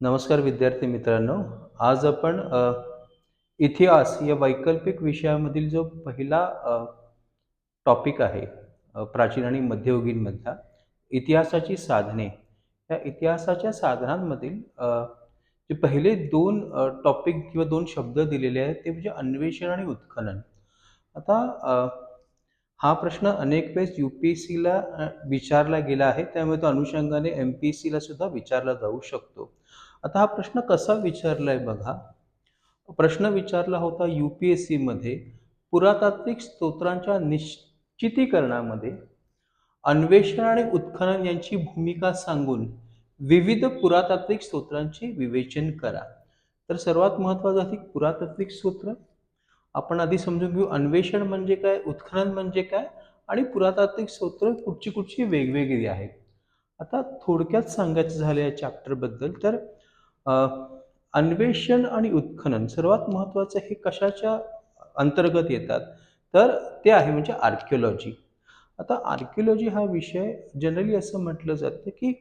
नमस्कार विद्यार्थी मित्रांनो. आज आपण इतिहास या वैकल्पिक विषयामधील जो पहिला टॉपिक आहे प्राचीन आणि मध्ययुगीनमधला इतिहासाची साधने. या इतिहासाच्या साधनांमधील जे पहिले दोन टॉपिक किंवा दोन शब्द दिलेले आहेत ते म्हणजे अन्वेषण आणि उत्खनन. आता हा प्रश्न अनेक वेळेस यू पी एस सीला विचारला गेला आहे त्यामुळे तो अनुषंगाने एम पी एस सीला सुद्धा विचारला जाऊ शकतो. आता हा प्रश्न कसा विचारलाय बघा. प्रश्न विचारला होता यू पी एस सीमध्ये पुरातात्विक स्तोत्रांच्या निश्चितीकरणामध्ये अन्वेषण आणि उत्खनन यांची भूमिका सांगून विविध पुरातात्विक स्तोत्रांचे विवेचन करा. तर सर्वात महत्त्वाचं आहे पुरातात्विक स्तोत्र? आपण आधी समजून घेऊ अन्वेषण म्हणजे काय उत्खनन म्हणजे काय आणि पुरातात्विक स्तोत्र कुठची कुठची वेगवेगळी आहेत. आता थोडक्यात सांगायचं झालं या चॅप्टरबद्दल तर अन्वेषण आणि उत्खनन सर्वात महत्त्वाचं हे कशाच्या अंतर्गत येतात? तर ते आहे म्हणजे आर्किओलॉजी आता आर्किओलॉजी हा विषय जनरली असं म्हटलं जातं की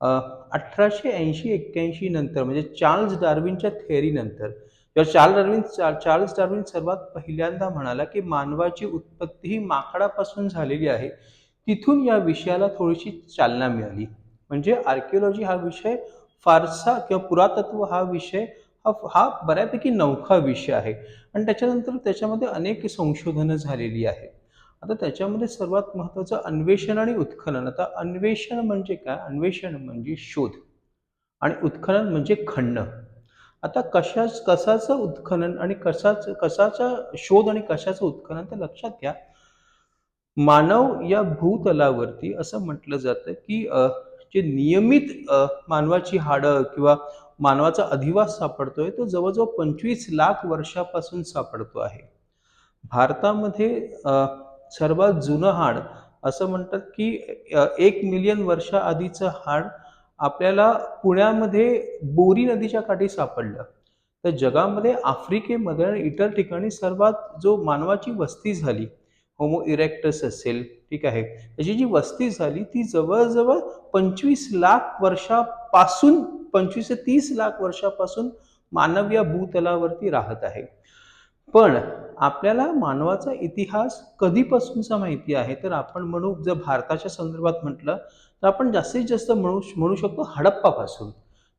अठराशे ऐंशी एक्क्याऐंशी नंतर म्हणजे चार्ल्स डार्विनच्या थेअरीनंतर जेव्हा चार्ल्स डार्विन चार्ल्स डार्विन सर्वात पहिल्यांदा म्हणाला की मानवाची उत्पत्ती ही माकडापासून झालेली आहे तिथून या विषयाला थोडीशी चालना मिळाली. म्हणजे आर्किओलॉजी हा विषय फारसा किंवा पुरातत्व हा विषय हा हा बऱ्यापैकी नवखा विषय आहे. आणि त्याच्यानंतर त्याच्यामध्ये अनेक संशोधनं झालेली आहेत. आता त्याच्यामध्ये सर्वात महत्त्वाचं अन्वेषण आणि उत्खनन. आता अन्वेषण म्हणजे काय? अन्वेषण म्हणजे शोध. आणि उत्खनन म्हणजे खणणं आता कशाच कशाचं उत्खनन आणि कशाच कशाचा शोध आणि कशाचं उत्खनन तर लक्षात घ्या. मानव या भूतलावरती असं म्हटलं जातं की जे नियमित मानवाची हाडं किंवा मानवाचा अधिवास सापडतोय तो जवळजवळ पंचवीस लाख वर्षापासून सापडतो आहे. भारतामध्ये सर्वात जुनं हाड असं म्हणतात की एक मिलियन वर्षाआधीचं हाड आपल्याला पुण्यामध्ये बोरी नदीच्या काठी सापडलं. तर जगामध्ये आफ्रिकेमध्ये आणि इतर ठिकाणी सर्वात जो मानवाची वस्ती झाली होमो इरेक्टस असेल ठीक आहे. त्याची जी वस्ती झाली ती जवळजवळ पंचवीस लाख वर्षापासून पंचवीस ते तीस लाख वर्षापासून मानव या भूतलावरती राहत आहे. पण आपल्याला मानवाचा इतिहास कधीपासूनचा माहिती आहे? तर आपण म्हणू जर भारताच्या संदर्भात म्हटलं तर आपण जास्तीत जास्त म्हणू म्हणू शकतो हडप्पापासून.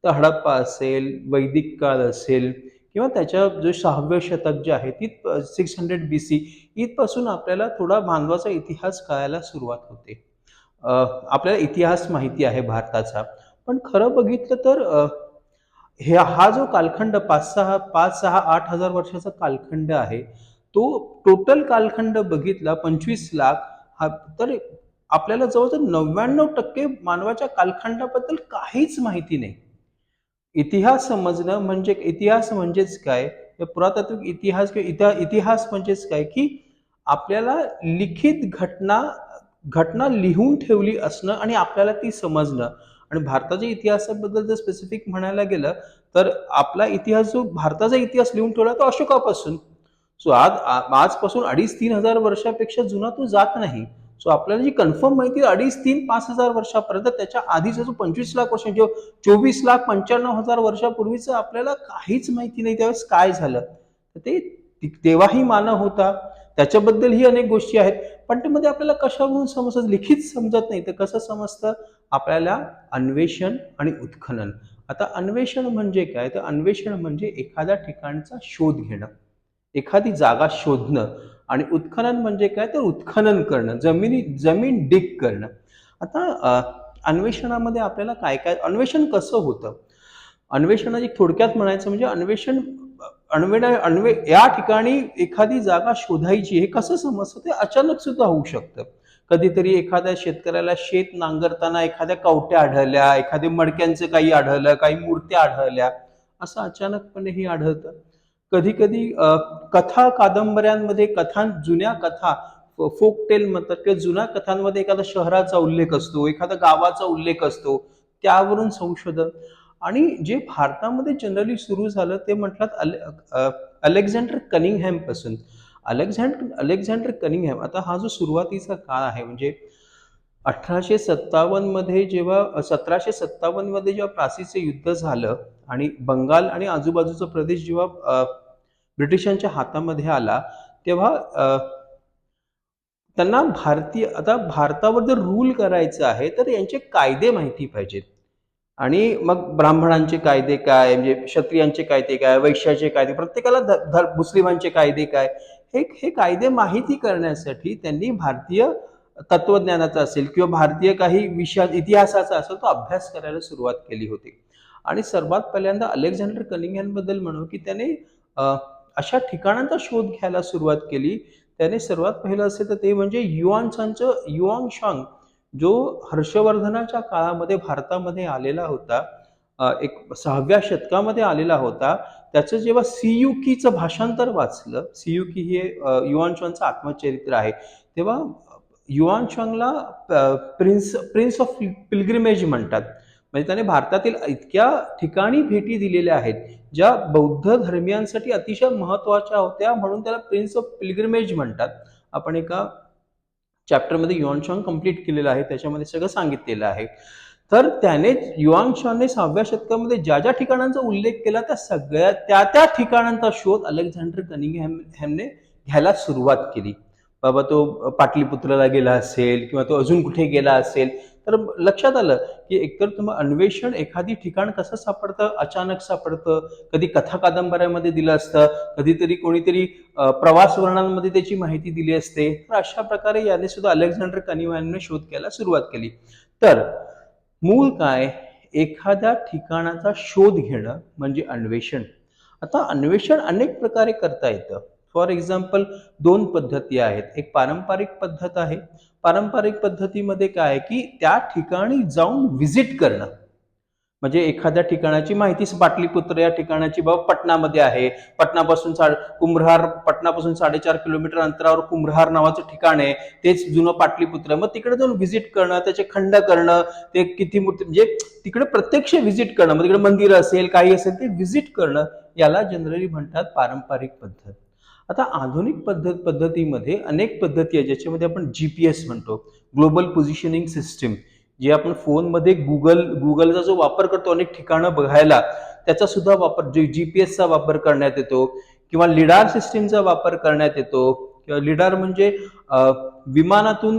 तर हडप्पा असेल वैदिक काळ असेल किंवा त्याच्या जो सहाव्य शतक जे आहे ती सिक्स हंड्रेड बी सी इथपासून आपल्याला थोडा मानवाचा इतिहास कळायला सुरुवात होते. आपल्याला इतिहास माहिती आहे भारताचा. पण खरं बघितलं तर हे हा जो कालखंड पाच सहा पाच सहा आठ हजार वर्षाचा कालखंड आहे तो टोटल कालखंड बघितला पंचवीस लाख हा तर आपल्याला जवळजवळ नव्याण्णव टक्के मानवाच्या कालखंडाबद्दल काहीच माहिती नाही. इतिहास समजणं म्हणजे इतिहास म्हणजेच काय? पुरातात्विक इतिहास किंवा इतिहा इतिहास म्हणजेच काय? की आपल्याला लिखित घटना घटना लिहून ठेवली असणं आणि आपल्याला ती समजणं. आणि भारताच्या इतिहासाबद्दल जर स्पेसिफिक म्हणायला गेलं तर आपला इतिहास जो भारताचा इतिहास लिहून ठेवला तो अशोकापासून. सो आज आजपासून अडीच तीन हजार वर्षापेक्षा जुना तो जात नाही. सो आपल्याला जी कन्फर्म माहिती अडीच तीन पाच हजार वर्षापर्यंत त्याच्या आधीचा जो पंचवीस लाख वर्ष जो चोवीस लाख पंच्याण्णव हजार वर्षापूर्वीचं आपल्याला काहीच माहिती नाही. त्यावेळेस काय झालं? तर ते तेव्हाही मानव होता. त्याच्याबद्दलही अनेक गोष्टी आहेत. पण त्यामध्ये आपल्याला कशावरून समजत? लिखित समजत नाही. तर कसं समजतं? आपल्याला अन्वेषण आणि उत्खनन. आता अन्वेषण म्हणजे काय? तर अन्वेषण म्हणजे एखाद्या ठिकाणचा शोध घेणं. एखादी जागा शोधणं. आणि उत्खनन म्हणजे काय? तर उत्खनन करणं जमिनी जमीन डिग करणं. आता अन्वेषणामध्ये आपल्याला काय काय अन्वेषण कसं होतं? अन्वेषणाची थोडक्यात म्हणायचं म्हणजे अन्वेषण अन्वे अन्वे या ठिकाणी एखादी जागा शोधायची हे कसं समजतं? ते अचानक सुद्धा होऊ शकतं. कधीतरी एखाद्या शेतकऱ्याला शेत नांगरताना एखाद्या कवट्या आढळल्या एखाद्या मडक्यांचं काही आढळलं काही मूर्त्या आढळल्या असं अचानकपणे हे आढळतं. कधी कधी कथा कादंबऱ्यांमध्ये कथा जुन्या कथा फोक टेल म्हणतात किंवा जुन्या कथांमध्ये एखाद्या शहराचा उल्लेख असतो एखाद्या गावाचा उल्लेख असतो त्यावरून संशोधन. आणि जे भारतामध्ये जनरली सुरू झालं ते म्हटलं अले अलेक्झांडर कनिंगहॅमपासून अलेक्झांडर अलेक्झांडर कनिंगहॅम आता हा जो सुरुवातीचा काळ आहे म्हणजे अठराशे सत्तावन्नमध्ये जेव्हा सतराशे सत्तावन्नमध्ये जेव्हा प्लासीचं युद्ध झालं आणि बंगाल आणि आजूबाजूचा प्रदेश जेव्हा ब्रिटिशांच्या हातामध्ये आला तेव्हा त्यांना भारतीय आता भारतावर जर रूल करायचं आहे तर यांचे कायदे माहिती पाहिजेत. आणि मग ब्राह्मणांचे कायदे काय म्हणजे क्षत्रियांचे कायदे काय वैश्याचे कायदे प्रत्येकाला ध- मुस्लिमांचे कायदे काय हे हे कायदे माहिती करण्यासाठी त्यांनी भारतीय तत्वज्ञानाचा असेल किंवा भारतीय काही विषया इतिहासाचा असेल तो अभ्यास करायला सुरुवात केली होती. आणि सर्वात पहिल्यांदा अलेक्झांडर कनिंगहॅम यांबद्दल म्हणू की त्याने अशा ठिकाणांचा शोध घ्यायला सुरुवात केली. त्याने सर्वात पहिलं असेल तर ते म्हणजे युआन युआंगशांग युआंग जो हर्षवर्धनाच्या काळामध्ये भारतामध्ये आलेला होता एक सहाव्या शतकामध्ये आलेला होता. त्याचं जेव्हा सीयुकीचं भाषांतर वाचलं सीयुकी हे युआनशांचं आत्मचरित्र आहे तेव्हा युआन शांगला प्रिन्स प्रिन्स ऑफ पिलग्रिमेज म्हणतात. म्हणजे त्याने भारतातील इतक्या ठिकाणी भेटी दिलेल्या आहेत ज्या बौद्ध धर्मियांसाठी अतिशय महत्त्वाच्या होत्या म्हणून त्याला प्रिन्स ऑफ पिलग्रिमेज म्हणतात. आपण एका चॅप्टरमध्ये युआनशॉंग कंप्लीट केलेलं आहे त्याच्यामध्ये सगळं सांगितलेलं आहे. तर त्याने युआनशॉने सहाव्या शतकामध्ये ज्या ज्या ठिकाणांचा उल्लेख केला त्या सगळ्या त्या त्या ठिकाणांचा शोध अलेक्झांडर कनिंगहॅम हॅमने घ्यायला सुरुवात केली. बाबा तो पाटलीपुत्राला गेला असेल किंवा तो अजून कुठे गेला असेल तर लक्षात आलं की एकतर तुम्ही अन्वेषण एखादी ठिकाण कसं सापडतं अचानक सापडतं कधी कथा कादंबऱ्यामध्ये दिलं असतं कधीतरी कोणीतरी प्रवास वर्णांमध्ये त्याची माहिती दिली असते तर अशा प्रकारे याने सुद्धा अलेक्झांडर कनिवॅनने शोध घ्यायला सुरुवात केली. तर मूळ काय? एखाद्या ठिकाणाचा शोध घेणं म्हणजे अन्वेषण. आता अन्वेषण अनेक प्रकारे करता येतं. फॉर एक्झाम्पल दोन पद्धती आहेत. एक पारंपरिक पद्धत आहे. पारंपरिक पद्धतीमध्ये काय आहे की त्या ठिकाणी जाऊन व्हिजिट करणं. म्हणजे एखाद्या ठिकाणाची माहिती पाटलीपुत्र या ठिकाणाची बाबा पटनामध्ये आहे. पटनापासून सा कुंभ्रहार पटनापासून साडेचार किलोमीटर अंतरावर कुंभ्रहार नावाचं ठिकाण आहे. तेच जुनं पाटलीपुत्र मग तिकडे जाऊन व्हिजिट करणं त्याचे खंड करणं ते किती मूर्ती म्हणजे तिकडे प्रत्यक्ष व्हिजिट करणं. मग तिकडे मंदिर असेल काही असेल ते व्हिजिट करणं याला जनरली म्हणतात पारंपरिक पद्धत. आता आधुनिक पद्धत पद्धतीमध्ये अनेक पद्धती आहेत ज्याच्यामध्ये आपण जी पी एस म्हणतो. ग्लोबल पोझिशनिंग सिस्टीम जे आपण फोनमध्ये गुगल गुगलचा जो वापर करतो अनेक ठिकाणं बघायला त्याचा सुद्धा वापर जे जी पी एसचा वापर करण्यात येतो किंवा लिडार सिस्टीमचा वापर करण्यात येतो किंवा लिडार म्हणजे विमानातून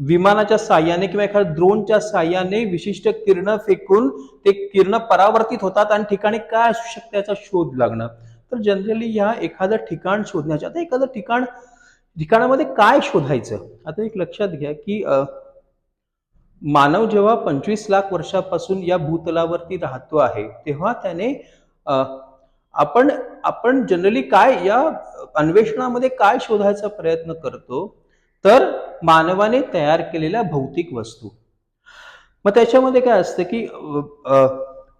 विमानाच्या साह्याने किंवा एखाद्या ड्रोनच्या साह्याने विशिष्ट किरण फेकून ते किरण परावर्तित होतात आणि ठिकाणी काय असू शकते याचा शोध लागणं. तर जनरली ह्या एखादं ठिकाण शोधण्याच्या आता एखादं ठिकाण ठिकाणामध्ये काय शोधायचं? आता एक लक्षात घ्या की मानव जेव्हा पंचवीस लाख वर्षापासून या भूतलावरती राहतो आहे तेव्हा त्याने आपण आपण जनरली काय या अन्वेषणामध्ये काय शोधायचा प्रयत्न करतो? तर मानवाने तयार केलेल्या भौतिक वस्तू. मग त्याच्यामध्ये काय असतं की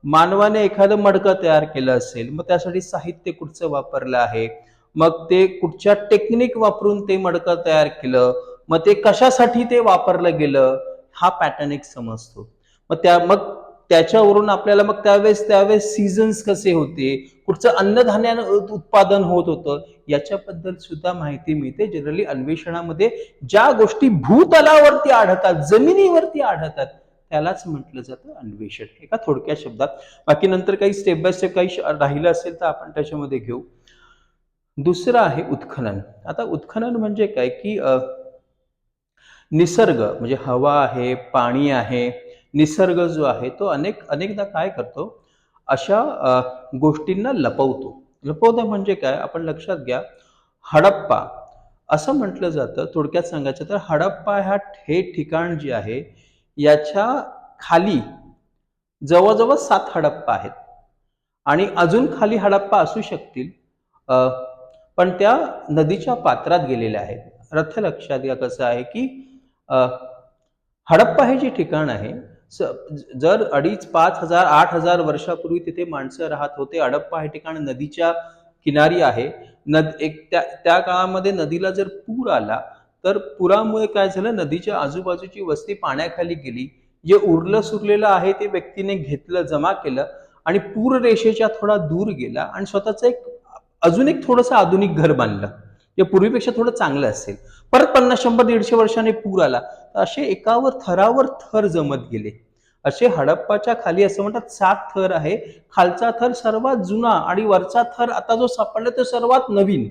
मानवाने एखादं मडकं तयार केलं असेल मग त्यासाठी साहित्य कुठचं वापरलं आहे? मग ते कुठच्या टेक्निक वापरून ते मडकं तयार केलं? मग ते कशासाठी ते वापरलं गेलं? हा पॅटर्न एक समजतो. मग त्या मग त्याच्यावरून आपल्याला मग त्यावेळेस त्यावेळेस सीझन्स कसे होते? कुठचं अन्नधान्यानं उत्पादन होत होतं? याच्याबद्दल सुद्धा माहिती मिळते. जनरली अन्वेषणामध्ये ज्या गोष्टी भूतलावरती आढळतात जमिनीवरती आढळतात त्यालाच म्हटलं जातं अन्वेषण. एका थोडक्या शब्दात. बाकी नंतर काही स्टेप बाय स्टेप काही राहिलं असेल तर आपण त्याच्यामध्ये घेऊ. दुसरं आहे उत्खनन. आता उत्खनन म्हणजे काय? की निसर्ग म्हणजे हवा आहे पाणी आहे निसर्ग जो आहे तो अनेक अनेकदा काय करतो? अशा गोष्टींना लपवतो. लपवतो म्हणजे काय? आपण लक्षात घ्या. हडप्पा. असं म्हटलं जातं. थोडक्यात सांगायचं तर हडप्पा ह्या हे ठिकाण जे आहे याच्या खाली जवळजवळ सात हडप्पा आहेत. आणि अजून खाली हडप्पा असू शकतील पण त्या नदीच्या पात्रात गेलेल्या आहेत. रथ लक्षात घ्या कसं आहे की हडप्पा हे जे ठिकाण आहे जर अडीच पाच हजार आठ हजार वर्षापूर्वी तिथे माणसं राहत होते हडप्पा हे ठिकाण नदीच्या किनारी आहे. नद एक त्या त्या काळामध्ये नदीला जर पूर आला तर पुरामुळे काय झालं? नदीच्या आजूबाजूची वस्ती पाण्याखाली गेली. जे उरलं सुरलेलं आहे ते व्यक्तीने घेतलं जमा केलं आणि पूर रेषेच्या थोडा दूर गेला आणि स्वतःचं एक अजून एक थोडंसं आधुनिक घर बांधलं जे पूर्वीपेक्षा थोडं चांगलं असेल. परत पन्नास शंभर दीडशे वर्षाने पूर आला. तर असे एकावर थरावर थर जमत गेले. असे हडप्पाच्या खाली असं म्हणतात सात थर आहे. खालचा थर सर्वात जुना आणि वरचा थर आता जो सापडला तो सर्वात नवीन.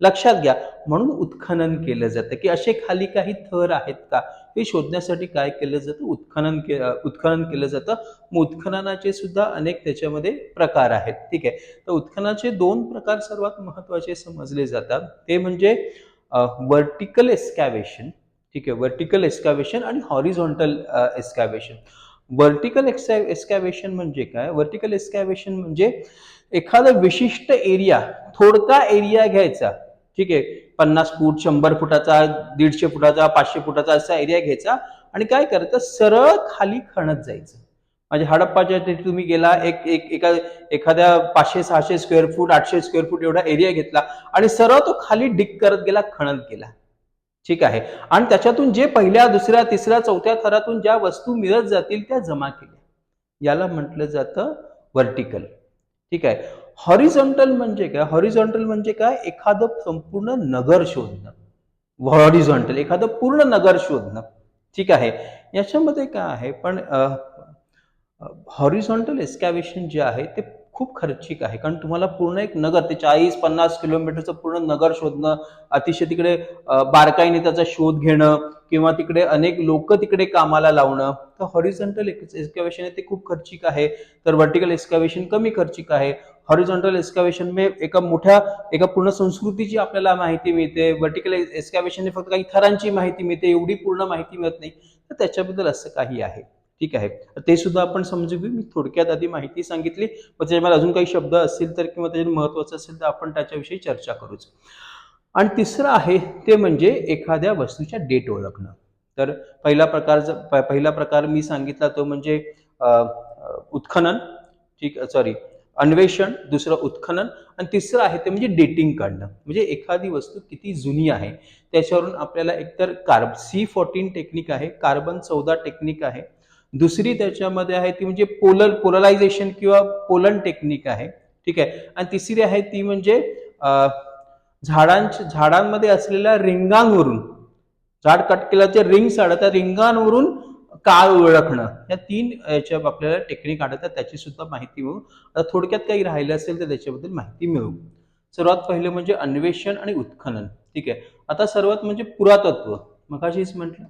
लक्षात घ्या. म्हणून उत्खनन केलं जातं. की असे खाली काही थर आहेत का? हे शोधण्यासाठी काय केलं जातं? उत्खनन के उत्खनन केलं जातं. मग उत्खननाचे सुद्धा अनेक त्याच्यामध्ये प्रकार आहेत. ठीक आहे. तर उत्खननाचे दोन प्रकार सर्वात महत्त्वाचे समजले जातात. ते म्हणजे वर्टिकल एस्कॅवेशन ठीक आहे. वर्टिकल एस्कॅवेशन आणि हॉरिझॉन्टल एस्कॅवेशन वर्टिकल एस्कॅवेशन म्हणजे काय? वर्टिकल एस्कॅवेशन म्हणजे एखादा विशिष्ट एरिया थोडका एरिया घ्यायचा. ठीक आहे. पन्नास फूट शंभर फुटाचा दीडशे फुटाचा पाचशे फुटाचा असा एरिया घ्यायचा आणि काय करायचं? सरळ खाली खणत जायचं. म्हणजे हडप्पाच्या तिथे तुम्ही गेला एक एक एका एखाद्या पाचशे सहाशे स्क्वेअर फूट आठशे स्क्वेअर फूट एवढा एरिया घेतला आणि सरळ तो खाली डिक करत गेला खणत गेला. ठीक आहे. आणि त्याच्यातून जे पहिल्या दुसऱ्या तिसऱ्या चौथ्या थरातून ज्या वस्तू मिळत जातील त्या जमा केल्या. याला म्हटलं जातं व्हर्टिकल ठीक आहे. हॉरिझॉन्टल म्हणजे काय? हॉरिझॉन्टल म्हणजे काय? एखादं संपूर्ण नगर शोधणं. हॉरिझॉन्टल एखादं पूर्ण नगर शोधणं. ठीक आहे. याच्यामध्ये काय आहे? पण हॉरिझॉन्टल एस्कॅवेशन जे आहे ते खूप खर्चिक आहे. कारण तुम्हाला पूर्ण एक नगर ते चाळीस पन्नास किलोमीटरचं पूर्ण नगर शोधणं अतिशय तिकडे बारकाईने त्याचा शोध घेणं किंवा तिकडे अनेक लोक तिकडे कामाला लावणं तर हॉरिझॉन्टल एक्स्कॅवेशन आहे ते खूप खर्चिक आहे. तर व्हर्टिकल एस्कॅवेशन कमी खर्चिक आहे. हॉरिझॉन्टल एस्कॅवेशन मे एका मोठ्या एका पूर्ण संस्कृतीची आपल्याला माहिती मिळते. व्हर्टिकल एस्कॅवेशन फक्त काही थरांची माहिती मिळते. एवढी पूर्ण माहिती मिळत नाही. तर त्याच्याबद्दल असं काही आहे. ठीक आहे. ते सुद्धा आपण समजू घेऊ. मी थोडक्यात आधी माहिती सांगितली. पण त्याच्यामध्ये अजून काही शब्द असतील तर किंवा त्याच्यात महत्वाचं असेल तर आपण त्याच्याविषयी चर्चा करूच. आणि तिसरं आहे ते म्हणजे एखाद्या वस्तूच्या डेट ओळखणं. तर पहिला प्रकार पहिला प्रकार मी सांगितला तो म्हणजे उत्खनन. ठीक सॉरी अन्वेषण दुसरं उत्खनन. आणि तिसरं आहे ते म्हणजे डेटिंग काढणं. म्हणजे एखादी वस्तू किती जुनी आहे त्याच्यावरून आपल्याला एकतर कार्ब सी फोर्टीन टेक्निक आहे कार्बन चौदा टेक्निक आहे दुसरी त्याच्यामध्ये आहे ती म्हणजे पोलर पोलरायझेशन किंवा पोलन टेक्निक आहे. ठीक आहे? आणि तिसरी आहे ती म्हणजे झाडांच्या झाडांमध्ये असलेल्या रिंगांवरून झाड कट केल्याचे रिंग रिंग्स त्या रिंगांवरून काळ ओळखणं. या तीन याच्या आपल्याला टेक्निक आढळतात त्याची सुद्धा माहिती मिळू. आता थोडक्यात काही राहिलं असेल तर त्याच्याबद्दल माहिती मिळू. सर्वात पहिले म्हणजे अन्वेषण आणि उत्खनन. ठीक आहे? आता सर्वात म्हणजे पुरातत्व. मगाशीच म्हटलं.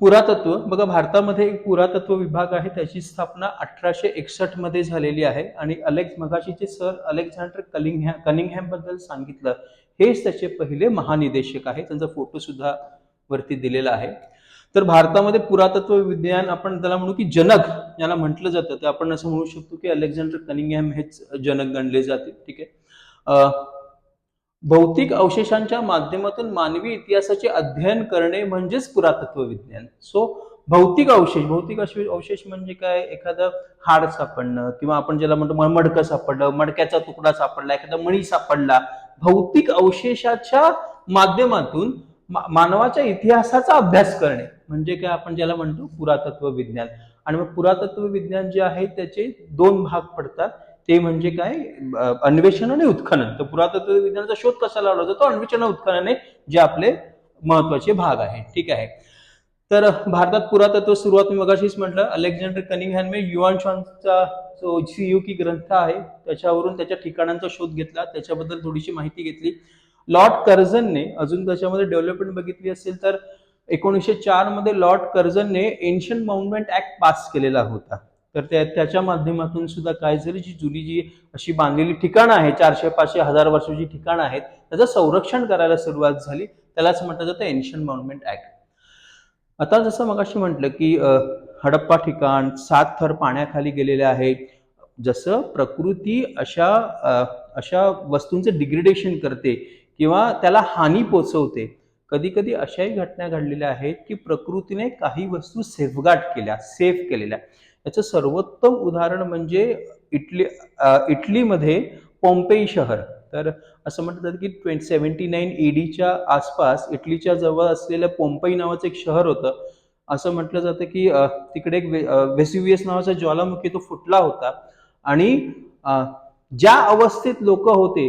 पुरातत्व. बघा भारतामध्ये एक पुरातत्व विभाग आहे त्याची स्थापना अठराशे एकसष्टमध्ये झालेली आहे आणि अलेक्स मगाशीचे सर अलेक्झांडर कलिंग कनिंगहॅमबद्दल सांगितलं. हेच त्याचे पहिले महानिदेशक आहे त्यांचा फोटो सुद्धा वरती दिलेला आहे. तर भारतामध्ये पुरातत्व विज्ञान आपण त्याला म्हणू की जनक याला म्हटलं जातं. ते आपण असं म्हणू शकतो की अलेक्झांडर कनिंगहॅम हेच जनक गणले जाते ठीक आहे? भौतिक अवशेषांच्या माध्यमातून मानवी इतिहासाचे अध्ययन करणे म्हणजेच पुरातत्व विज्ञान. सो भौतिक अवशेष भौतिक अवशेष म्हणजे काय? एखादं हाड सापडणं किंवा आपण ज्याला म्हणतो मडकं सापडलं मडक्याचा तुकडा सापडला एखादा मणी सापडला भौतिक अवशेषाच्या माध्यमातून मानवाच्या इतिहासाचा अभ्यास करणे. म्हणजे काय? आपण ज्याला म्हणतो पुरातत्व विज्ञान. आणि मग पुरातत्व विज्ञान जे आहे त्याचे दोन भाग पडतात. ते म्हणजे काय? अन्वेषण आणि उत्खनन. तर पुरातत्व विज्ञानाचा शोध कसा लावला जातो? अन्वेषण उत्खनन जे आपले महत्त्वाचे भाग आहे. ठीक आहे. तर भारतात पुरातत्व सुरुवात मी मगाशीच म्हटलं अलेक्झांडर कनिंगहॅनने युआन शॉनचा जो सी यु की ग्रंथ आहे त्याच्यावरून त्याच्या ठिकाणांचा शोध घेतला. त्याच्याबद्दल थोडीशी माहिती घेतली. लॉर्ड कर्झनने अजून त्याच्यामध्ये डेव्हलपमेंट बघितली असेल तर एकोणीसशे चारमध्ये लॉर्ड कर्झनने एन्शियन माउंटमेंट ऍक्ट पास केलेला होता. तर त्या त्याच्या माध्यमातून सुद्धा काय जरी जी जुनी जी अशी बांधलेली ठिकाणं आहे चारशे पाचशे हजार वर्षाची ठिकाणं आहेत त्याचं संरक्षण करायला सुरुवात झाली. त्यालाच म्हटलं जातं एन्शियन मॉन्युमेंट ऍक्ट आता जसं मग अशी म्हटलं की हडप्पा ठिकाण सात थर पाण्याखाली गेलेले आहेत. जसं प्रकृती अशा अशा वस्तूंचं डिग्रेडेशन करते किंवा त्याला हानी पोचवते कधी कधी अशाही घटना घडलेल्या आहेत की प्रकृतीने काही वस्तू सेफगार्ड केल्या सेफ केलेल्या. याचं सर्वोत्तम उदाहरण म्हणजे इटली इटलीमध्ये पॉम्पेई शहर. तर असं म्हणतात की ट्वेंटी सेवन्टी नाईन ईडीच्या आसपास इटलीच्या जवळ असलेलं पोम्पई नावाचं एक शहर होतं. असं म्हटलं जातं की तिकडे एक वेसिवियस नावाचा ज्वालामुखी तो फुटला होता. आणि ज्या अवस्थेत लोक होते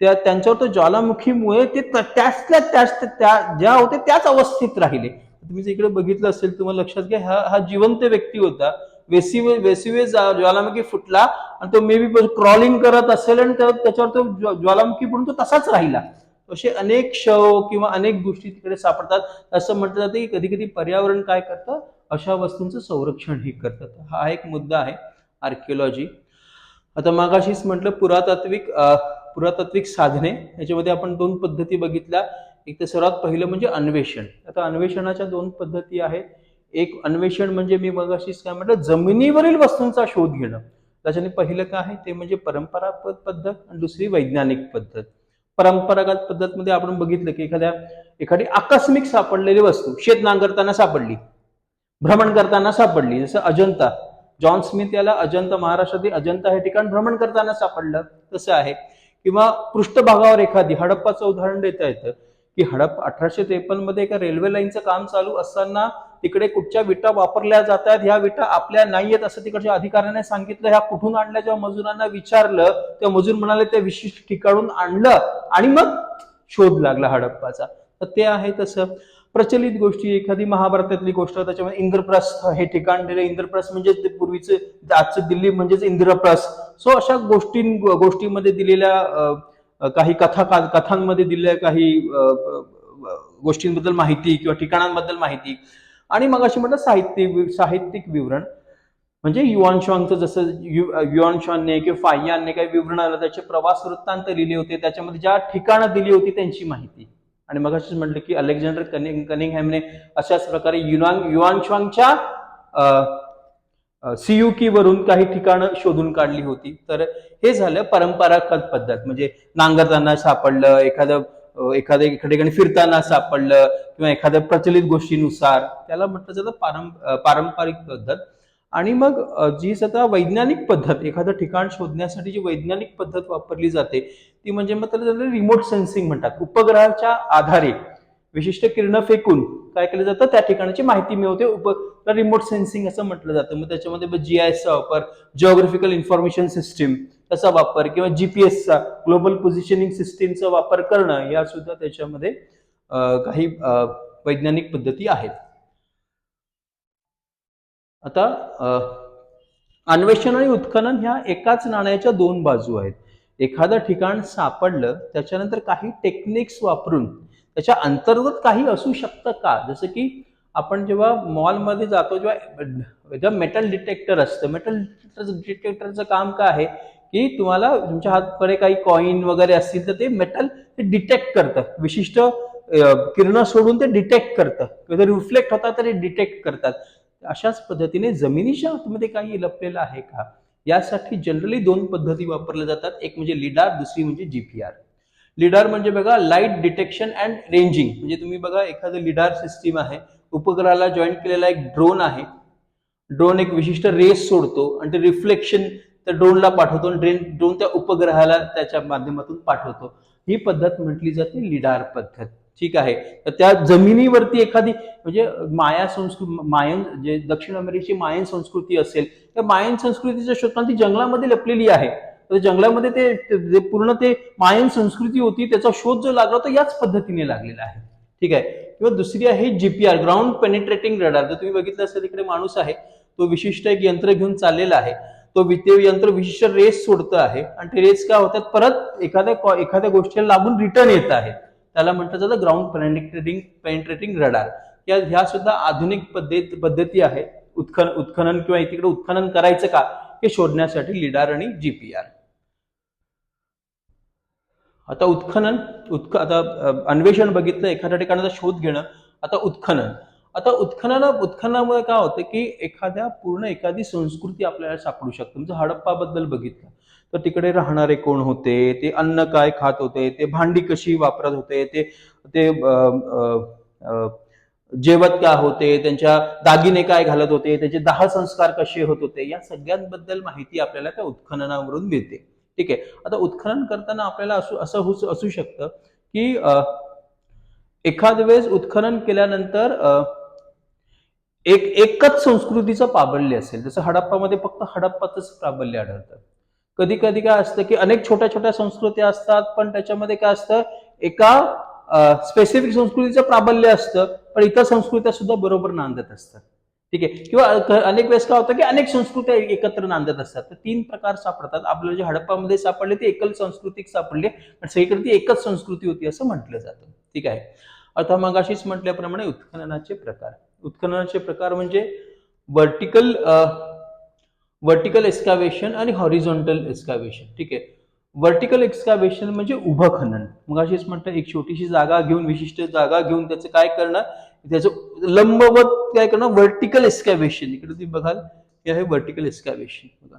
त्या त्यांच्यावर तो ज्वालामुखीमुळे ते त्याचल्या त्याच त्या ज्या होते त्याच अवस्थेत राहिले. तुम्ही जर इकडे बघितलं असेल तुम्हाला लक्षात घ्या हा हा जिवंत व्यक्ती होता. वेसिवे वेसिवे ज्वालामुखी फुटला आणि तो मे बी क्रॉलिंग करत असेल आणि त्याच्यावर तो ज्वालामुखी पडून तो तसाच राहिला. असे अनेक शव किंवा अनेक गोष्टी तिकडे सापडतात. असं म्हटलं जातं की कधी कधी पर्यावरण काय करतं? अशा वस्तूंचं संरक्षण हे करतात. हा एक मुद्दा आहे आर्किओलॉजी आता मागाशीच म्हटलं पुरातात्विक पुरातात्विक साधने. याच्यामध्ये आपण दोन पद्धती बघितल्या. एक तर सर्वात पहिलं म्हणजे अन्वेषण. आता अन्वेषणाच्या दोन पद्धती आहेत. एक अन्वेषण म्हणजे मी मगाशीच काय म्हटलं जमिनीवरील वस्तूंचा शोध घेणं. त्याच्याने पहिलं काय आहे ते म्हणजे परंपरागत पद्धत आणि दुसरी वैज्ञानिक पद्धत. परंपरागत पद्धतमध्ये आपण बघितलं की एखाद्या एखादी आकस्मिक सापडलेली वस्तू शेत नांगरताना सापडली भ्रमण करताना सापडली जसं अजंता. जॉन स्मिथ याला अजंता महाराष्ट्रातील अजंता हे ठिकाण भ्रमण करताना सापडलं तसं आहे. किंवा पृष्ठभागावर एखादी हडप्पाचं उदाहरण देता येतं की हडप अठराशे त्रेपन्नमध्ये एका रेल्वे लाईनचं काम चालू असताना तिकडे कुठच्या विटा वापरल्या जातात ह्या विटा आपल्या नाहीयेत असं तिकडच्या अधिकाऱ्याने सांगितलं. ह्या कुठून आणल्या? जेव्हा मजुरांना विचारलं तेव्हा मजूर म्हणाले त्या विशिष्ट ठिकाणून आणलं आणि मग शोध लागला हडप्पाचा. तर ते आहे तसं. प्रचलित गोष्टी एखादी महाभारतातली गोष्ट त्याच्यामध्ये इंद्रप्रस्थ हे ठिकाण दिलं. इंद्रप्रस्थ म्हणजे पूर्वीचे पूर्वीचं आजचं दिल्ली म्हणजेच इंद्रप्रस्थ. सो अशा गोष्टी गोष्टीमध्ये दिलेल्या अं, काही कथा कथांमध्ये दिलेल्या काही गोष्टींबद्दल माहिती किंवा ठिकाणांबद्दल माहिती. आणि मग अशी म्हटलं साहित्य साहित्यिक विवरण. म्हणजे युवान शॉंगचं जसं यु युआन शॉनने किंवा फाय्यानने काही विवरण आलं त्याचे प्रवास वृत्तांत लिहिले होते त्याच्यामध्ये ज्या ठिकाणं दिली होती त्यांची माहिती. आणि मग अशीच म्हटलं की अलेक्झांडर कनिंग कनिंगहॅमने अशाच प्रकारे युनान युआन शॉंगच्या सीयुकी वरून काही ठिकाणं शोधून काढली होती. तर हे झालं परंपरागत पद्धत. म्हणजे नांगरताना सापडलं एखादं एखाद्या एका ठिकाणी फिरताना सापडलं किंवा एखाद्या प्रचलित गोष्टीनुसार त्याला म्हटलं जातं पारं पारंपरिक पद्धत. आणि मग जी आता वैज्ञानिक पद्धत एखादं ठिकाण शोधण्यासाठी जी वैज्ञानिक पद्धत वापरली जाते ती म्हणजे मग त्याला रिमोट सेन्सिंग म्हणतात. उपग्रहाच्या आधारे विशिष्ट किरण फेकून काय केलं जातं? त्या ठिकाणाची माहिती मिळवते. उप रिमोट सेन्सिंग असं म्हटलं जातं. मग त्याच्यामध्ये जी आयचा वापर जिओग्राफिकल इन्फॉर्मेशन सिस्टीम त्याचा वापर किंवा जीपीएसचा ग्लोबल पोझिशनिंग सिस्टीमचा वापर करणं या सुद्धा त्याच्यामध्ये काही वैज्ञानिक पद्धती आहेत. आता अन्वेषण आणि उत्खनन ह्या एकाच नाण्याच्या दोन बाजू आहेत. एखादं ठिकाण सापडलं त्याच्यानंतर काही टेक्निक्स वापरून त्याच्या अंतर्गत काही असू शकतं का? जसं की आपण जेव्हा मॉलमध्ये जातो जेव्हा जेव्हा मेटल डिटेक्टर असतं मेटल डिटेक्टरचं काम काय आहे? की तुम्हाला तुमच्या हातकडे काही कॉईन वगैरे असतील तर ते मेटल ते डिटेक्ट करतं. विशिष्ट किरण सोडून ते डिटेक्ट करतं. किंवा रिफ्लेक्ट होतात तर ते डिटेक्ट करतात. अशाच पद्धतीने जमिनीच्या आतमध्ये काही लपलेलं आहे का? यासाठी जनरली दोन पद्धती वापरल्या जातात. एक म्हणजे लिडार दुसरी म्हणजे जीपीआर लिडार म्हणजे बघा लाइट डिटेक्शन अँड रेंजिंग म्हणजे तुम्ही बघा एखादं लिडार सिस्टीम आहे. उपग्रहाला जॉईन केलेला एक ड्रोन आहे. ड्रोन एक विशिष्ट रेस सोडतो आणि ते रिफ्लेक्शन तर ड्रोनला पाठवतो आणि ड्रेन ड्रोन त्या उपग्रहाला त्याच्या माध्यमातून पाठवतो. ही पद्धत म्हटली जाते लिडार पद्धत. ठीक आहे? तर त्या जमिनीवरती एखादी म्हणजे माया संस्कृती मायन जे दक्षिण अमेरिकेची मायन संस्कृती असेल तर मायन संस्कृतीच्या शोधात ती जंगलामध्ये लपलेली आहे. तर जंगलामध्ये ते पूर्ण ते मायन संस्कृती होती त्याचा शोध जो लागला तो याच पद्धतीने लागलेला आहे. ठीक आहे? किंवा दुसरी आहे जीपीआर ग्राउंड पेनिट्रेटिंग रडार जर तुम्ही बघितलं असेल इकडे माणूस आहे तो विशिष्ट एक यंत्र घेऊन चाललेला आहे. तो वित्तीय यंत्र विशिष्ट रेस सोडतं आहे. आणि ते रेस काय होतात? परत एखाद्या एखाद्या गोष्टीला लागून रिटर्न येत आहे. त्याला म्हटलं जातं ग्राउंड पेनिट्रेटिंग पेनिट्रेटिंग रडार या ह्या सुद्धा आधुनिक पद्धत पद्धती आहेत. उत्खन उत्खनन किंवा तिकडे उत्खनन करायचं का? हे शोधण्यासाठी लिडार आणि जीपीआर आता उत्खनन उत्ख आता अन्वेषण बघितलं एखाद्या ठिकाणाचा शोध घेणं आता उत्खनन. आता उत्खनन उत्खननामुळे काय होतं की एखाद्या पूर्ण एखादी संस्कृती आपल्याला सापडू शकते. म्हणजे हडप्पाबद्दल बघितलं. तर तिकडे राहणारे कोण होते? ते अन्न काय खात होते? ते भांडी कशी वापरत होते? ते ते जेवत काय होते? त्यांच्या दागिने काय घालत होते? त्याचे दहा संस्कार कसे होत होते? या सगळ्यांबद्दल माहिती आपल्याला त्या उत्खननावरून मिळते. ठीक आहे. आता उत्खनन करताना आपल्याला असू असं होऊ- असू शकतं की एखाद वेळेस उत्खनन केल्यानंतर एक एकच संस्कृतीचं प्राबल्य असेल जसं हडप्पामध्ये फक्त हडप्पाचंच प्राबल्य आढळतं. कधी कधी काय असतं की अनेक छोट्या छोट्या संस्कृती असतात पण त्याच्यामध्ये काय असतं एका स्पेसिफिक संस्कृतीचं प्राबल्य असतं पण इतर संस्कृत्या सुद्धा बरोबर नांदत असतात. ठीक आहे? किंवा अनेक वेळेस काय होतं की अनेक संस्कृत्या एकत्र नांदत असतात. तर तीन प्रकार सापडतात. आपल्याला जे हडप्पामध्ये सापडले ते एकल संस्कृतिक सापडले पण सगळीकडे ती एकच संस्कृती होती असं म्हटलं जातं. ठीक आहे? आता मग अशीच म्हटल्याप्रमाणे उत्खननाचे प्रकार. उत्खननाचे प्रकार म्हणजे वर्टिकल वर्टिकल एक्स्कावेशन आणि हॉरिझॉन्टल एक्स्कावेशन ठीक आहे? वर्टिकल एक्स्कावेशन म्हणजे उभं खनन. मग अशीच म्हणतं एक छोटीशी जागा घेऊन विशिष्ट जागा घेऊन त्याचं काय करणार? त्याचं लंबवत काय करणार? वर्टिकल एक्स्कावेशन इकडे तुम्ही बघाल हे आहे वर्टिकल एक्स्कावेशन बघा.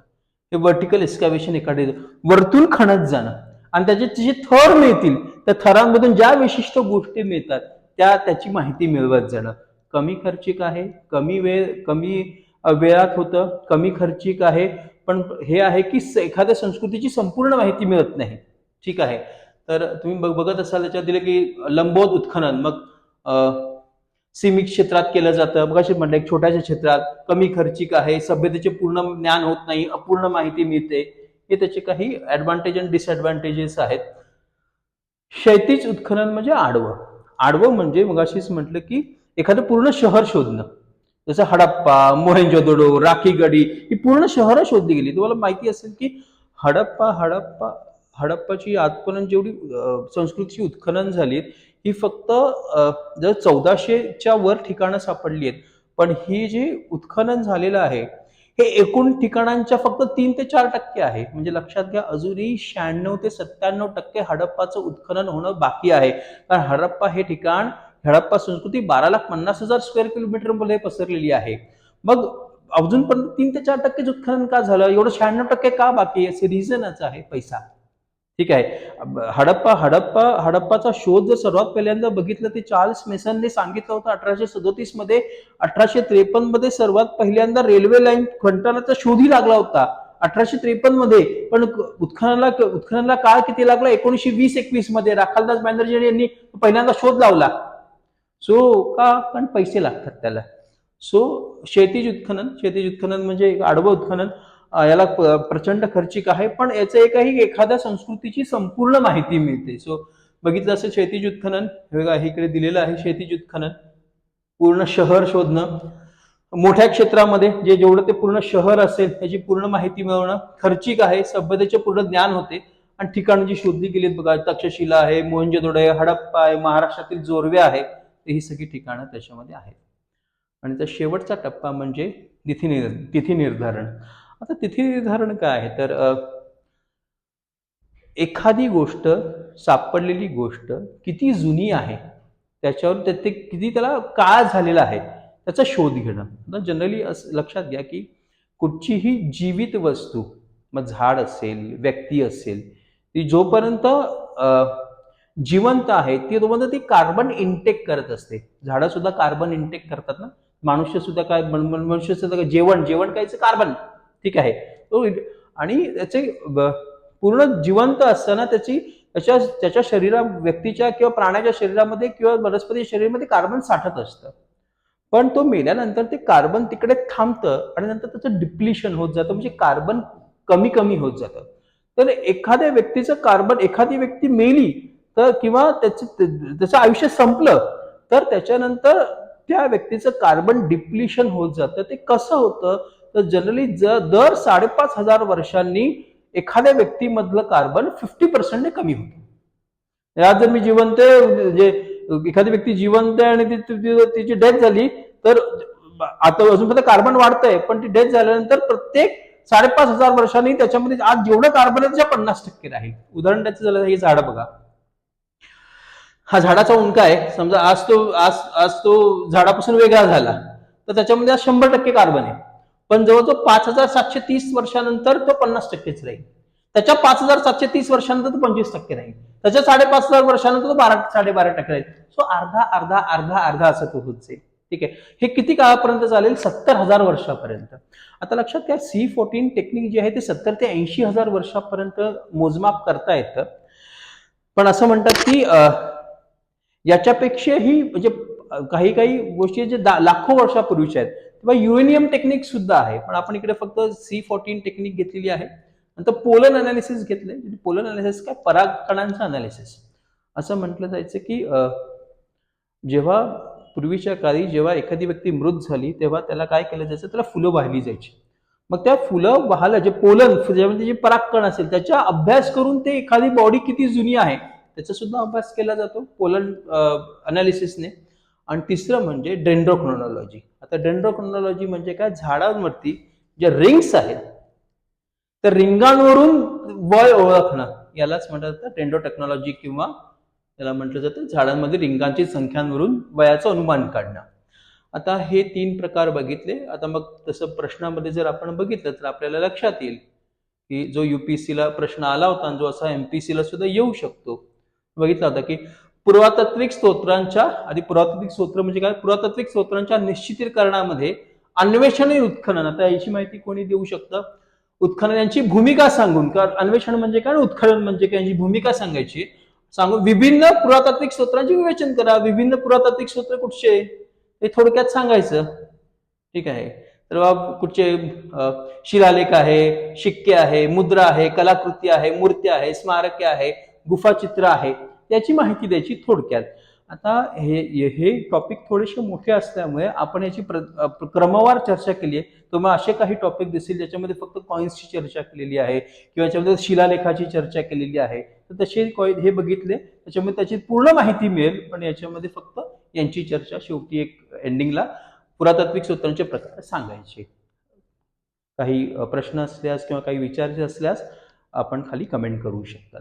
हे वर्टिकल एक्स्कावेशन एखादे वरतून खणत जाणं. आणि त्याचे जे थर मिळतील त्या थरांमधून ज्या विशिष्ट गोष्टी मिळतात त्या त्याची माहिती मिळवत जाणं. कमी खर्चिक आहे कमी वेळ कमी वेळात होतं कमी खर्चिक आहे पण हे आहे की एखाद्या संस्कृतीची संपूर्ण माहिती मिळत नाही. ठीक आहे. तर तुम्ही बघ- बघत असाल त्याच्यात दिलं की लंबोद उत्खनन मग सीमित क्षेत्रात केलं जातं. मग असे म्हटलं एक छोट्याशा क्षेत्रात कमी खर्चिक आहे सभ्यतेचे पूर्ण ज्ञान होत नाही अपूर्ण माहिती मिळते. हे त्याचे काही ऍडव्हान्टेज आणि डिसएडव्हान्टेजेस आहेत. क्षैतिज उत्खनन म्हणजे आडवं. आडवं म्हणजे मग अशीच म्हटलं की एखादं पूर्ण शहर शोधणं. जसं हडप्पा मोहेंजोदडो राखीगडी ही पूर्ण शहरं शोधली गेली. तुम्हाला माहिती असेल की हडप्पा हडप्पा हडप्पाची आजपर्यंत जेवढी संस्कृतीची उत्खनन झाली ही फक्त जर चौदाशेच्या वर ठिकाणं सापडली आहेत पण ही जी उत्खनन झालेलं आहे हे एकूण ठिकाणांच्या फक्त तीन ते चार टक्के आहे. म्हणजे लक्षात घ्या अजूनही शहाण्णव ते सत्त्याण्णव टक्के हडप्पाचं उत्खनन होणं बाकी आहे. कारण हडप्पा हे ठिकाण हडप्पा संस्कृती बारा लाख पन्नास हजार स्क्वेअर किलोमीटरमध्ये पसरलेली आहे. मग अजून पण तीन ते चार टक्केच उत्खनन का झालं? एवढं शहाण्णव टक्के का बाकी आहे? याचे रिझनच आहे पैसा. ठीक आहे. हडप्पा हडप्पा हडप्पाचा शोध जर सर्वात पहिल्यांदा बघितलं ते चार्ल्स मेसनने सांगितलं होतं अठराशे सदोतीसमध्ये. अठराशे त्रेपन्नमध्ये सर्वात पहिल्यांदा रेल्वे लाईन खंडनाचा शोधही लागला होता. अठराशे त्रेपन्नमध्ये. पण उत्खननाला उत्खननाला काळ किती लागला? एकोणीशे वीस एकवीसमध्ये. राखालदास बॅनर्जी यांनी पहिल्यांदा शोध लावला. सो का कारण पैसे लागतात त्याला. सो शेतीज उत्खनन शेतीज उत्खनन म्हणजे एक आडवं उत्खनन याला प्रचंड खर्चिक आहे पण याचं एकही एखाद्या संस्कृतीची संपूर्ण माहिती मिळते. सो बघितलं असेल शेतीज उत्खनन हे बघा इकडे दिलेलं आहे शेतीज उत्खनन. पूर्ण शहर शोधणं. मोठ्या क्षेत्रामध्ये जे जेवढं ते पूर्ण शहर असेल त्याची पूर्ण माहिती मिळवणं खर्चिक आहे सभ्यतेचे पूर्ण ज्ञान होते. आणि ठिकाणं जी शोधली गेलीत बघा तक्षशिला आहे मोहनजोदडो आहे हडप्पा आहे महाराष्ट्रातील जोरवे आहे. तर ही सगळी ठिकाणं त्याच्यामध्ये आहेत. आणि त्या शेवटचा टप्पा म्हणजे तिथी निर् तिथी निर्धारण. आता तिथी निर्धारण काय आहे? तर एखादी गोष्ट सापडलेली गोष्ट किती जुनी आहे त्याच्यावर ते, ते किती त्याला काळ झालेला आहे त्याचा शोध घेणं. आता जनरली असं लक्षात घ्या की कुठचीही जीवित वस्तू मग झाड असेल व्यक्ती असेल ती जोपर्यंत जिवंत आहे ती तोपर्यंत ती कार्बन इनटेक करत असते. झाडं सुद्धा कार्बन इनटेक करतात ना? मनुष्य सुद्धा काय मनुष्य सुद्धा काय जेवण जेवण कायचं कार्बन ठीक आहे? आणि त्याचे पूर्ण जिवंत असताना त्याची त्याच्या त्याच्या शरीरा व्यक्तीच्या किंवा प्राण्याच्या शरीरामध्ये किंवा वनस्पती शरीरामध्ये कार्बन साठत असतं. पण तो मेल्यानंतर ते कार्बन तिकडे थांबतं आणि नंतर त्याचं डिप्लिशन होत जातं म्हणजे कार्बन कमी कमी होत जातं. तर एखाद्या व्यक्तीचं कार्बन एखादी व्यक्ती मेली तर किंवा त्याचं त्याचं आयुष्य संपलं तर त्याच्यानंतर त्या व्यक्तीचं कार्बन डिप्लिशन होत जातं. ते कसं होतं? तर जनरली ज दर साडेपाच हजार वर्षांनी एखाद्या व्यक्तीमधलं कार्बन फिफ्टी पर्सेंट कमी होतं. आज जर मी जिवंत आहे, म्हणजे एखादी व्यक्ती जिवंत आहे आणि ती- तिची डेथ झाली तर आता अजून कार्बन वाढतंय पण ती डेथ झाल्यानंतर प्रत्येक साडेपाच हजार वर्षांनी त्याच्यामध्ये आज जेवढं कार्बन आहे त्याच्या पन्नास टक्के राहील. उदाहरण त्याचं झालं हे झाड बघा. हा झाडाचा उंका आहे. समजा आज तो आज आज तो झाडापासून वेगळा झाला तर त्याच्यामध्ये आज शंभर टक्के कार्बन आहे. पण जवळजवळ पाच हजार सातशे तीस वर्षानंतर तो पन्नास टक्केच राहील. त्याच्या पाच हजार सातशे तीस वर्षानंतर तो पंचवीस टक्के राहील. त्याच्या साडेपाच हजार वर्षानंतर तो बारा साडेबारा टक्के राहील. सो अर्धा अर्धा अर्धा अर्धा असं तो होत जाईल ठीक आहे? हे किती काळापर्यंत चालेल? सत्तर हजार वर्षापर्यंत. आता लक्षात घ्या सी फोर्टीन टेक्निक जी आहे ते सत्तर ते ऐंशी हजार वर्षापर्यंत मोजमाप करता येतं. पण असं म्हणतात की याच्यापेक्षाही म्हणजे काही काही गोष्टी जे दा- लाखो वर्षापूर्वीच्या आहेत किंवा युरेनियम टेक्निक सुद्धा आहे. पण आपण इकडे फक्त सी फोर्टीन टेक्निक घेतलेली आहे. नंतर पोलन अनालिसिस घेतले. म्हणजे पोलन अनालिसिस काय? पराग कणांचं अनालिसिस असं म्हटलं जायचं की जेव्हा पूर्वीच्या काळी जेव्हा एखादी व्यक्ती मृत झाली तेव्हा त्याला काय केलं जायचं? त्याला फुलं वाहिली जायची. मग त्या फुलं वाहायला जे पोलन म्हणजे जे परागकण असेल त्याचा अभ्यास करून ते एखादी बॉडी किती जुनी आहे त्याचा सुद्धा अभ्यास केला जातो पोलन अनालिसिसने आणि तिसरं म्हणजे डेंड्रोक्रोनॉलॉजी आता डेंड्रोक्रोनॉलॉजी म्हणजे काय? झाडांवरती जे रिंग्स आहेत त्या रिंगांवरून वय ओळखणं. यालाच म्हटलं जातं डेंड्रोटेक्नॉलॉजी किंवा याला म्हटलं जातं झाडांमध्ये रिंगांची संख्यांवरून वयाचं अनुमान काढणं. आता हे तीन प्रकार बघितले. आता मग तसं प्रश्नामध्ये जर आपण बघितलं तर आपल्याला लक्षात येईल की जो युपीएससीला प्रश्न आला होता जो असा एमपीसीला सुद्धा येऊ शकतो. बघितला होता की पुरातात्विक स्तोत्रांच्या आधी पुरातात्विक स्तोत्र म्हणजे काय? पुरातात्विक स्तोत्रांच्या निश्चितीकरणामध्ये अन्वेषण उत्खनन. आता याची माहिती कोणी देऊ शकतं? उत्खनन यांची भूमिका सांगून. कारण अन्वेषण म्हणजे काय उत्खनन म्हणजे काय? यांची भूमिका सांगायची. सांगून विभिन्न पुरातात्विक स्तोत्रांचे विवेचन करा. विभिन्न पुरातात्विक स्तोत्र कुठचे? हे थोडक्यात सांगायचं. ठीक आहे. तर बाबा कुठचे? शिलालेख आहे शिक्के आहे मुद्रा आहे कलाकृती आहे मूर्ती आहे स्मारके आहे गुफाचित्र आहे. याची माहिती द्यायची थोडक्यात. आता हे हे टॉपिक थोडेसे मोठे असल्यामुळे आपण याची प्र, क्रमवार चर्चा केली आहे तुम्हाला असे काही टॉपिक दिसतील ज्याच्यामध्ये फक्त कॉइन्सची चर्चा केलेली आहे किंवा याच्यामध्ये शिलालेखाची चर्चा केलेली आहे. तर तसे कॉइन हे बघितले. त्याच्यामध्ये त्याची पूर्ण माहिती मिळेल. पण याच्यामध्ये फक्त यांची चर्चा शेवटी एक एंडिंगला पुरातात्विक सूत्रांचे प्रकार सांगायचे. काही प्रश्न असल्यास किंवा काही विचारायचे असल्यास आपण खाली कमेंट करू शकता.